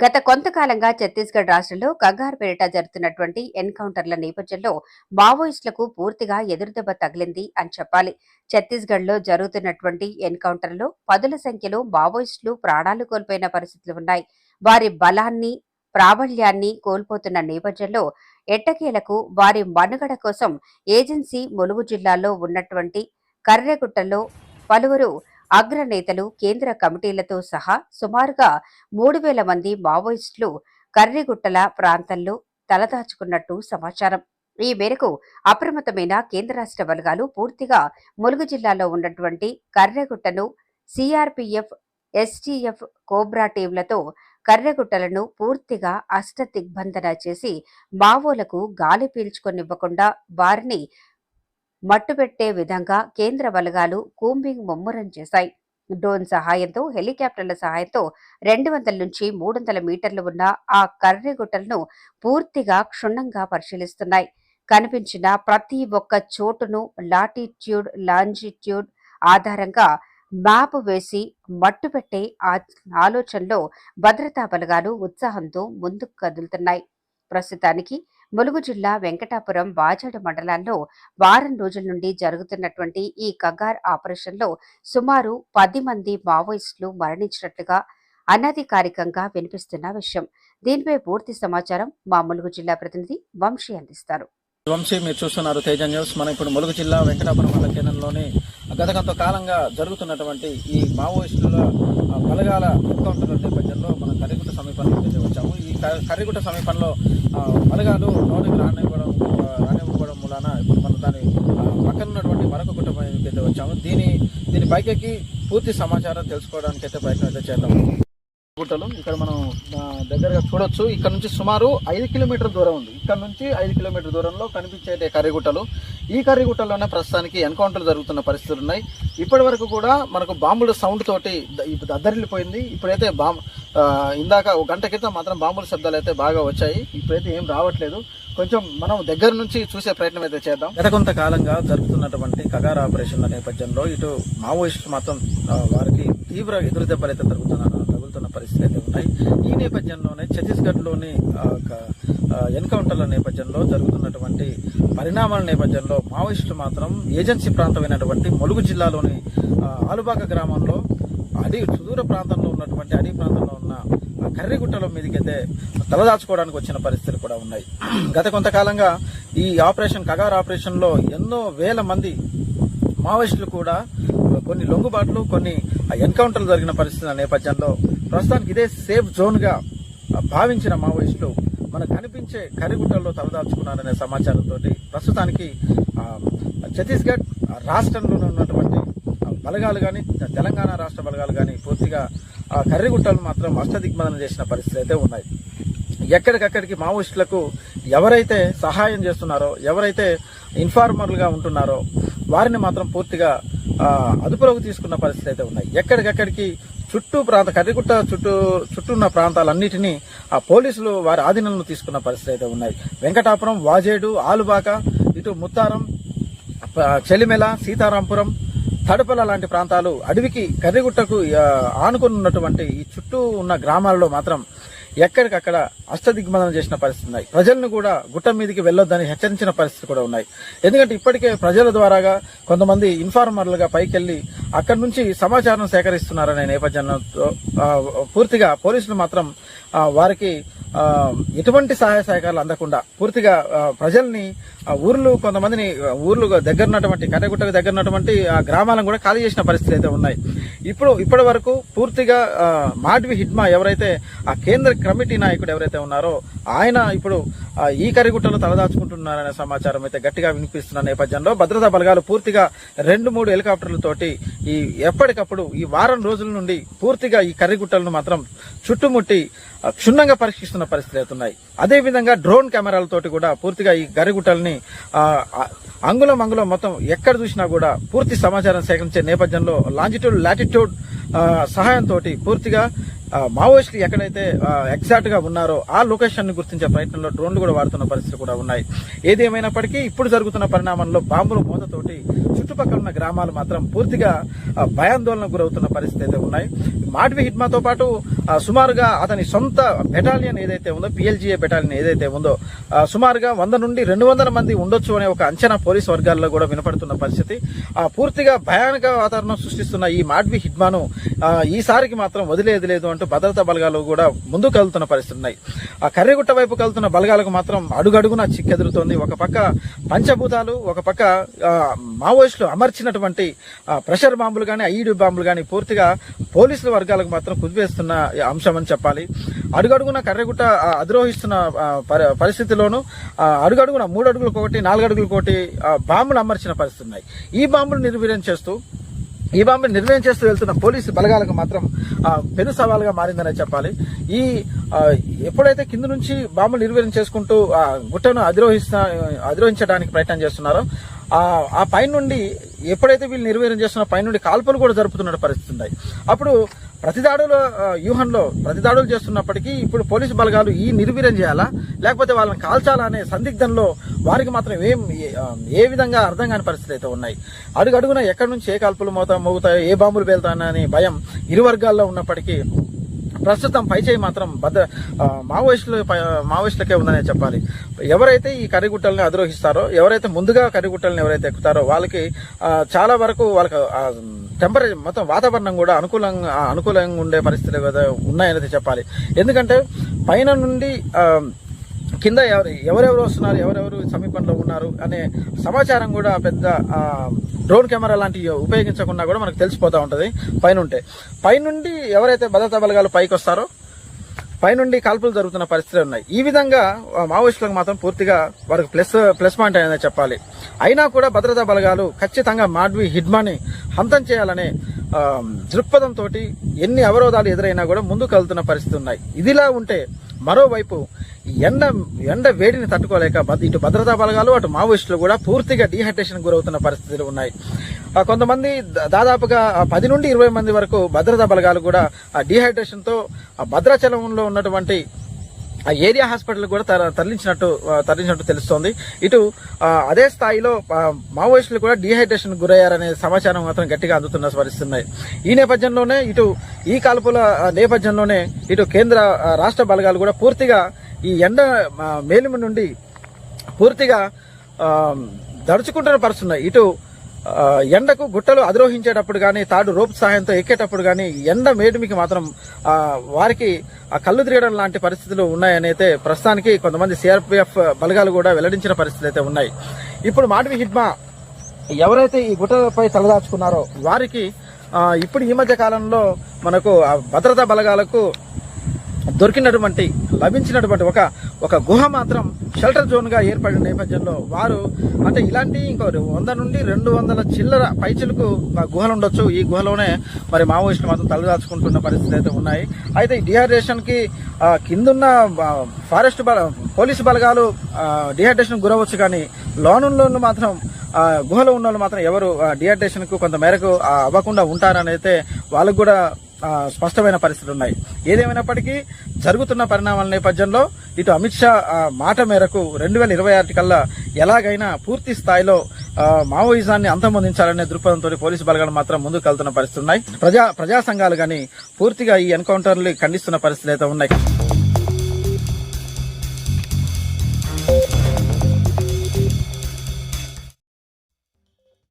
గత కొంతకాలంగా ఛత్తీస్గఢ్ రాష్ట్రంలో కగార్పేట జరుగుతున్నటువంటి ఎన్కౌంటర్ల నేపథ్యంలో మావోయిస్టులకు పూర్తిగా ఎదురుదెబ్బ తగిలింది అని చెప్పాలి. ఛత్తీస్గఢ్లో జరుగుతున్నటువంటి ఎన్కౌంటర్లో పదుల సంఖ్యలో మావోయిస్టులు ప్రాణాలు కోల్పోయిన పరిస్థితులు ఉన్నాయి. వారి బలాన్ని ప్రాబల్యాన్ని కోల్పోతున్న నేపథ్యంలో ఎట్టకేలకు వారి మనుగడ కోసం ఏజెన్సీ ములుగు జిల్లాలో ఉన్నటువంటి కర్రెగుట్టలో పలువురు అగ్రనేతలు కేంద్ర కమిటీలతో సహా సుమారుగా మూడు వేల మంది మావోయిస్టులు కర్రిగుట్టల ప్రాంతంలో తలదాచుకున్నట్టు సమాచారం. ఈ మేరకు అప్రమత్తమైన కేంద్ర రాష్ట్ర బలగాలు పూర్తిగా ములుగు జిల్లాలో ఉన్నటువంటి కర్రెగుట్టను సిఆర్పిఎఫ్ ఎస్టీఎఫ్ కోబ్రా టీంలతో కర్రెగుట్టలను పూర్తిగా అష్టదిగ్బంధన చేసి మావోలకు గాలి పీల్చుకొనివ్వకుండా వారిని మట్టుపెట్టే విధంగా కేంద్ర బలగాలు కూంబింగ్ ముమ్మరం చేశాయి. డ్రోన్ సహాయంతో హెలికాప్టర్ల సహాయంతో రెండు వందల నుంచి మూడు వందల మీటర్లు ఉన్న ఆ కర్రెగుట్టలను పూర్తిగా క్షుణ్ణంగా పరిశీలిస్తున్నాయి. కనిపించిన ప్రతి ఒక్క చోటును లాటిట్యూడ్ లాంజిట్యూడ్ ఆధారంగా మ్యాప్ వేసి మట్టుపెట్టే ఆ ఆలోచనలో భద్రతా బలగాలు ఉత్సాహంతో ముందుకు కదులుతున్నాయి. ప్రస్తుతానికి ములుగు జిల్లా వెంకటాపురం వాజాడు మండలాల్లో వారం రోజుల నుండి జరుగుతున్నటువంటి ఈ కగార్ ఆపరేషన్లో సుమారు పది మంది మావోయిస్టులు మరణించినట్లుగా అనధికారికంగా వినిపిస్తున్న విషయం. దీనిపై పూర్తి సమాచారం మా ములుగు జిల్లా ప్రతినిధి వంశీ అందిస్తారు. వంశీ మీరు చూస్తున్నారు తేజ న్యూస్. మనం ఇప్పుడు ములుగు జిల్లా వెంకటాపురం మండల కేంద్రంలోని గత కొంత కాలంగా జరుగుతున్నటువంటి ఈ మావోయిస్టుల బలగాల ఎన్కౌంటర్ నేపథ్యంలో మనం కర్రిగుట్ట సమీపంలో వచ్చాము. ఈ క- కర్రిగుట్ట సమీపంలో మలగాలు లోనికి రానివ్వడం ఆ, రానివ్వడం మూలాన ఇప్పుడు మనం దాని పక్కన ఉన్నటువంటి మరొక కుటుంబానికి అయితే వచ్చాము దీని దీని పైకి పూర్తి సమాచారం తెలుసుకోవడానికి అయితే ప్రయత్నం అయితే చేద్దాం. గుట్టలు ఇక్కడ మనం దగ్గరగా చూడొచ్చు. ఇక్కడ నుంచి సుమారు ఐదు కిలోమీటర్ దూరం ఉంది. ఇక్కడ నుంచి ఐదు కిలోమీటర్ దూరంలో కనిపించే కర్రీగుట్టలు ఈ కర్రీగుట్టలోనే ప్రస్తుతానికి ఎన్కౌంటర్ జరుగుతున్న పరిస్థితులు ఉన్నాయి. ఇప్పటి వరకు కూడా మనకు బాంబుల సౌండ్ తోటి ద- ఇప్పుడు దద్దరిల్లిపోయింది. ఇప్పుడైతే బాంబు ఇందాక ఒక గంట క్రితం మాత్రం బాంబుల శబ్దాలు అయితే బాగా వచ్చాయి. ఇప్పుడైతే ఏం రావట్లేదు. కొంచెం మనం దగ్గర నుంచి చూసే ప్రయత్నం అయితే చేద్దాం. గత కొంతకాలంగా జరుగుతున్నటువంటి కగార్ ఆపరేషన్ల నేపథ్యంలో ఇటు మావోయిస్టులు మాత్రం వారికి తీవ్ర ఎదురు దెబ్బలు అయితే తరుగుతున్న తగులుతున్న పరిస్థితి అయితే ఉన్నాయి. ఈ నేపథ్యంలోనే ఛత్తీస్గఢ్లోని ఎన్కౌంటర్ల నేపథ్యంలో జరుగుతున్నటువంటి పరిణామాల నేపథ్యంలో మావోయిస్టులు మాత్రం ఏజెన్సీ ప్రాంతమైనటువంటి ములుగు జిల్లాలోని ఆలుబాక గ్రామంలో అడి సుదూర ప్రాంతంలో ఉన్నటువంటి అడవి ప్రాంతంలో కర్రిగుట్టల మీదకైతే తలదాచుకోవడానికి వచ్చిన పరిస్థితులు కూడా ఉన్నాయి. గత కొంతకాలంగా ఈ ఆపరేషన్ కగార్ ఆపరేషన్లో ఎన్నో వేల మంది మావోయిస్టులు కూడా కొన్ని లొంగుబాట్లు కొన్ని ఎన్కౌంటర్లు జరిగిన పరిస్థితుల నేపథ్యంలో ప్రస్తుతానికి ఇదే సేఫ్ జోన్గా భావించిన మావోయిస్టులు మనకు కనిపించే కరిగుట్టల్లో తలదాచుకున్నారనే సమాచారంతో ప్రస్తుతానికి ఛత్తీస్గఢ్ రాష్ట్రంలో ఉన్నటువంటి బలగాలు కానీ తెలంగాణ రాష్ట్ర బలగాలు కానీ పూర్తిగా ఆ కర్రిగుట్టలు మాత్రం అష్టదిగ్బంధనం చేసిన పరిస్థితులు అయితే ఉన్నాయి. ఎక్కడికక్కడికి మావోయిస్టులకు ఎవరైతే సహాయం చేస్తున్నారో ఎవరైతే ఇన్ఫార్మర్లుగా ఉంటున్నారో వారిని మాత్రం పూర్తిగా అదుపులోకి తీసుకున్న పరిస్థితి అయితే ఉన్నాయి. ఎక్కడికక్కడికి చుట్టూ ప్రాంత కర్రిగుట్ట చుట్టూ చుట్టూ ఉన్న ప్రాంతాలన్నిటినీ ఆ పోలీసులు వారి ఆధీనంలో తీసుకున్న పరిస్థితి అయితే ఉన్నాయి. వెంకటాపురం వాజేడు ఆలుబాక ఇటు ముత్తారం చెలిమెల సీతారాంపురం తడపల లాంటి ప్రాంతాలు అడవికి కర్రిగుట్టకు ఆనుకుని ఉన్నటువంటి ఈ చుట్టూ ఉన్న గ్రామాల్లో మాత్రం ఎక్కడికక్కడ అష్టదిగ్బంధనం చేసిన పరిస్థితి ఉన్నాయి. ప్రజలను కూడా గుట్ట మీదకి వెళ్ళొద్దని హెచ్చరించిన పరిస్థితి కూడా ఉన్నాయి. ఎందుకంటే ఇప్పటికే ప్రజల ద్వారాగా కొంతమంది ఇన్ఫార్మర్లుగా పైకెళ్ళి అక్కడి నుంచి సమాచారం సేకరిస్తున్నారనే నేపథ్యంలో పూర్తిగా పోలీసులు మాత్రం వారికి ఎటువంటి సహాయ సహకారాలు అందకుండా పూర్తిగా ప్రజల్ని ఊర్లు కొంతమందిని ఊర్లు దగ్గర ఉన్నటువంటి కట్టగుట్టకు దగ్గర ఉన్నటువంటి ఆ గ్రామాలను కూడా ఖాళీ చేసిన పరిస్థితులు అయితే ఉన్నాయి. ఇప్పుడు ఇప్పటి వరకు పూర్తిగా మాడ్వి హిడ్మా ఎవరైతే ఆ కేంద్ర కమిటీ నాయకుడు ఎవరైతే ఉన్నారో ఆయన ఇప్పుడు ఈ కరిగుట్టలో తలదాచుకుంటున్నారనే సమాచారం అయితే గట్టిగా వినిపిస్తున్న నేపథ్యంలో భద్రతా బలగాలు పూర్తిగా రెండు మూడు హెలికాప్టర్లతోటి ఈ ఎప్పటికప్పుడు ఈ వారం రోజుల నుండి పూర్తిగా ఈ కర్రిగుట్టలను మాత్రం చుట్టుముట్టి క్షుణ్ణంగా పరీక్షిస్తున్న పరిస్థితులు అవుతున్నాయి అదేవిధంగా డ్రోన్ కెమెరాలతోటి కూడా పూర్తిగా ఈ గరిగుట్టల్ని అంగుళం అంగుళం మొత్తం ఎక్కడ చూసినా కూడా పూర్తి సమాచారం సేకరించే నేపథ్యంలో లాంజిట్యూడ్ లాటిట్యూడ్ సహాయంతో పూర్తిగా మావోయిస్టులు ఎక్కడైతే ఎగ్జాక్ట్గా ఉన్నారో ఆ లొకేషన్ని గుర్తించే ప్రయత్నంలో డ్రోన్లు కూడా వాడుతున్న పరిస్థితులు కూడా ఉన్నాయి. ఏది ఇప్పుడు జరుగుతున్న పరిణామంలో బాంబుల మూతతోటి చుట్టుపక్కల ఉన్న గ్రామాలు మాత్రం పూర్తిగా భయాందోళనకు గురవుతున్న పరిస్థితి అయితే ఉన్నాయి. మాడ్వి హిట్మాతో పాటు సుమారుగా అతని సొంత బెటాలియన్ ఏదైతే ఉందో పిఎల్జీఏ బెటాలియన్ ఏదైతే ఉందో సుమారుగా వంద నుండి రెండు వందల మంది ఉండొచ్చు అనే ఒక అంచనా పోలీస్ వర్గాల్లో కూడా వినపడుతున్న పరిస్థితి. ఆ, పూర్తిగా భయానక వాతావరణం సృష్టిస్తున్న ఈ మాడ్వి హిడ్మాను ఈసారికి మాత్రం వదిలేది లేదు అంటూ భద్రతా బలగాలు కూడా ముందు కదులుతున్న పరిస్థితి ఉన్నాయి. ఆ కర్రిగుట్ట వైపు కదులుతున్న బలగాలకు మాత్రం అడుగడుగున చిక్కెదురుతోంది. ఒక పక్క పంచభూతాలు ఒక పక్క మావోయిస్టులు అమర్చినటువంటి ప్రెషర్ బాంబులు కానీ ఐఈడి బాంబులు కానీ పూర్తిగా పోలీసుల వర్గాలకు మాత్రం కుదివేస్తున్న అంశం అని చెప్పాలి. అడుగడుగున కర్రెగుట్ట అధిరోహిస్తున్న పరి- పరిస్థితిలోనూ అడుగడుగున మూడు అడుగులకు ఒకటి నాలుగు అడుగులకు ఒకటి బాంబులు అమర్చిన పరిస్థితి ఉన్నాయి. ఈ బాంబులు నిర్వీర్యం చేస్తూ ఈ బాంబు నిర్ణయం చేస్తూ వెళ్తున్న పోలీసు బలగాలకు మాత్రం పెను సవాలుగా మారిందనే చెప్పాలి. ఈ ఎప్పుడైతే కింద నుంచి బాంబులు నిర్వీర్యం చేసుకుంటూ ఆ గుట్టను అధిరోహిస్తా అధిరోహించడానికి ప్రయత్నం చేస్తున్నారో ఆ ఆ పైనుండి ఎప్పుడైతే వీళ్ళు నిర్వీర్యం చేస్తున్న పైనుండి కాల్పులు కూడా జరుపుతున్న పరిస్థితి ఉన్నాయి. అప్పుడు ప్రతిదాడుల వ్యూహంలో ప్రతిదాడులు చేస్తున్నప్పటికీ ఇప్పుడు పోలీసు బలగాలు ఈ నిర్వీర్యం చేయాలా? లేకపోతే వాళ్ళని కాల్చాలా అనే సందిగ్ధంలో వారికి మాత్రం ఏం ఏ- ఏ విధంగా అర్థం కాని పరిస్థితులు అయితే ఉన్నాయి. అడుగడుగున ఎక్కడి నుంచి ఏ కాల్పులు మోతా మోగుతాయో ఏ బాంబులు పేలుతాయని భయం ఇరు వర్గాల్లో ఉన్నప్పటికీ ప్రస్తుతం పైచేయి మాత్రం భద్ర మావోయిస్టులు పై- మావోయిస్టులకే ఉందనే చెప్పాలి. ఎవరైతే ఈ కరిగుట్టల్ని అధిరోహిస్తారో ఎవరైతే ముందుగా కరిగుట్టల్ని ఎవరైతే ఎక్కుతారో వాళ్ళకి చాలా వరకు వాళ్ళకి టెంపరేచర్ మొత్తం వాతావరణం కూడా అనుకూలంగా అనుకూలంగా ఉండే పరిస్థితులు ఉన్నాయనేది చెప్పాలి. ఎందుకంటే పైన నుండి కింద ఎవరు ఎవరెవరు వస్తున్నారు ఎవరెవరు సమీపంలో ఉన్నారు అనే సమాచారం కూడా పెద్ద డ్రోన్ కెమెరా లాంటివి ఉపయోగించకుండా కూడా మనకు తెలిసిపోతూ ఉంటుంది. పైనుంటే. పైనుండి ఎవరైతే భద్రతా బలగాలు పైకి వస్తారో పైనుండి కాల్పులు జరుగుతున్న పరిస్థితులు ఉన్నాయి. ఈ విధంగా మావోయిస్టులకు మాత్రం పూర్తిగా వారికి ప్లస్ ప్లస్ పాయింట్ అయిందని చెప్పాలి. అయినా కూడా భద్రతా బలగాలు ఖచ్చితంగా మాడ్వి హిడ్మాని హంతం చేయాలనే దృక్పథంతో ఎన్ని అవరోధాలు ఎదురైనా కూడా ముందుకు వెళ్తున్న పరిస్థితులు ఉన్నాయి. ఇదిలా ఉంటే మరోవైపు ఎండ ఎండ వేడిని తట్టుకోలేక ఇటు భద్రతా బలగాలు అటు మావోయిస్టులు కూడా పూర్తిగా డీహైడ్రేషన్ గురవుతున్న పరిస్థితులు ఉన్నాయి. ఆ, కొంతమంది దాదాపుగా పది నుండి ఇరవై మంది వరకు భద్రతా బలగాలు కూడా ఆ డీహైడ్రేషన్తో భద్రాచలంలో ఉన్నటువంటి ఆ ఏరియా హాస్పిటల్ కూడా తర- తరలించినట్టు తరలించినట్టు తెలుస్తోంది. ఇటు అదే స్థాయిలో మావోయిస్టులు కూడా డీహైడ్రేషన్ గురయ్యారనే సమాచారం మాత్రం గట్టిగా అందుతున్న పరిస్థితున్నాయి ఈ నేపథ్యంలోనే ఇటు ఈ కాల్పుల నేపథ్యంలోనే ఇటు కేంద్ర రాష్ట్ర బలగాలు కూడా పూర్తిగా ఈ ఎండ మేలిమి నుండి పూర్తిగా దడుచుకుంటున్న పరుస్తున్నాయి ఇటు ఎండకు గుట్టలు అధిరోహించేటప్పుడు కానీ తాడు రోప్ సహాయంతో ఎక్కేటప్పుడు కానీ ఎండ మేడిమికి మాత్రం వారికి కళ్ళు తిరగడం లాంటి పరిస్థితులు ఉన్నాయని అయితే ప్రస్తుతానికి కొంతమంది సిఆర్పిఎఫ్ బలగాలు కూడా వెల్లడించిన పరిస్థితులు అయితే ఉన్నాయి. ఇప్పుడు మాటవి హిడ్మా ఎవరైతే ఈ గుట్టలపై తలదాచుకున్నారో వారికి ఇప్పుడు ఈ మధ్య కాలంలో మనకు భద్రతా బలగాలకు దొరికినటువంటి లభించినటువంటి ఒక ఒక గుహ మాత్రం షెల్టర్ జోన్గా ఏర్పడిన నేపథ్యంలో వారు అంటే ఇలాంటి ఇంకో వంద నుండి రెండు వందల చిల్లర పైచిలకు గుహలు ఉండొచ్చు. ఈ గుహలోనే మరి మావోయిస్టులు మాత్రం తలదాచుకుంటున్న పరిస్థితులు అయితే ఉన్నాయి. అయితే ఈ డిహైడ్రేషన్కి కిందున్న ఫారెస్ట్ బల పోలీసు బలగాలు డిహైడ్రేషన్ గురవచ్చు కానీ లోనుల్లోనూ మాత్రం గుహలో ఉన్న వాళ్ళు మాత్రం ఎవరు డిహైడ్రేషన్కు కొంత మేరకు అవ్వకుండా ఉంటారని అయితే వాళ్ళకు కూడా స్పష్టమైన పరిస్థితులు ఉన్నాయి. ఏదేమైనప్పటికీ జరుగుతున్న పరిణామాల నేపథ్యంలో ఇటు అమిత్ షా మాట మేరకు రెండు వేల ఇరవై ఆరు కల్లా ఎలాగైనా పూర్తి స్థాయిలో మావోయిజాన్ని అంతమొందించాలనే దృక్పథంతో పోలీసు బలగాలు మాత్రం ముందుకు వెళ్తున్న పరిస్థితులు ఉన్నాయి. ప్రజా ప్రజా సంఘాలు కానీ పూర్తిగా ఈ ఎన్కౌంటర్లు ఖండిస్తున్న పరిస్థితులు అయితే ఉన్నాయి.